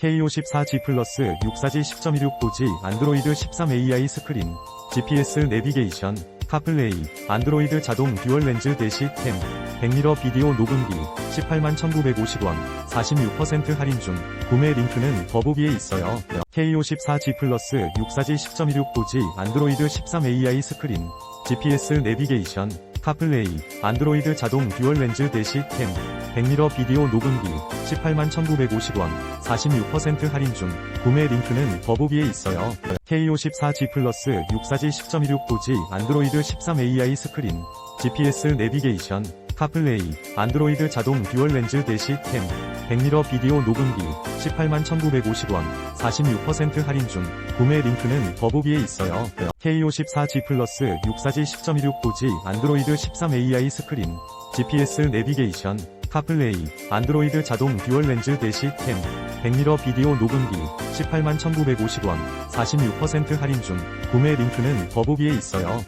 K54G 플러스 64G 10.16 도지 안드로이드 13AI 스크린, GPS 내비게이션, 카플레이, 안드로이드 자동 듀얼 렌즈 대시 캠, 100미러 비디오 녹음기, 18만 1950원, 46% 할인 중, 구매 링크는 더보기에 있어요. K54G 플러스 64G 10.16 도지 안드로이드 13AI 스크린, GPS 내비게이션, 카플레이, 안드로이드 자동 듀얼 렌즈 대시 캠, 100미러 비디오 녹음기, 18만 1950원, 46% 할인 중, 구매 링크는 더보기에 있어요. K54G 플러스 64G 10.16도지 안드로이드 13AI 스크린, GPS 내비게이션, 카플레이, 안드로이드 자동 듀얼 렌즈 대시 캠, 100미러 비디오 녹음기, 18만 1950원, 46% 할인 중, 구매 링크는 더보기에 있어요. K54G 플러스 64G 10.16 도지 안드로이드 13AI 스크린, GPS 내비게이션, 카플레이, 안드로이드 자동 듀얼 렌즈 대시 캠, 100미러 비디오 녹음기, 18만 1950원, 46% 할인 중, 구매 링크는 더보기에 있어요.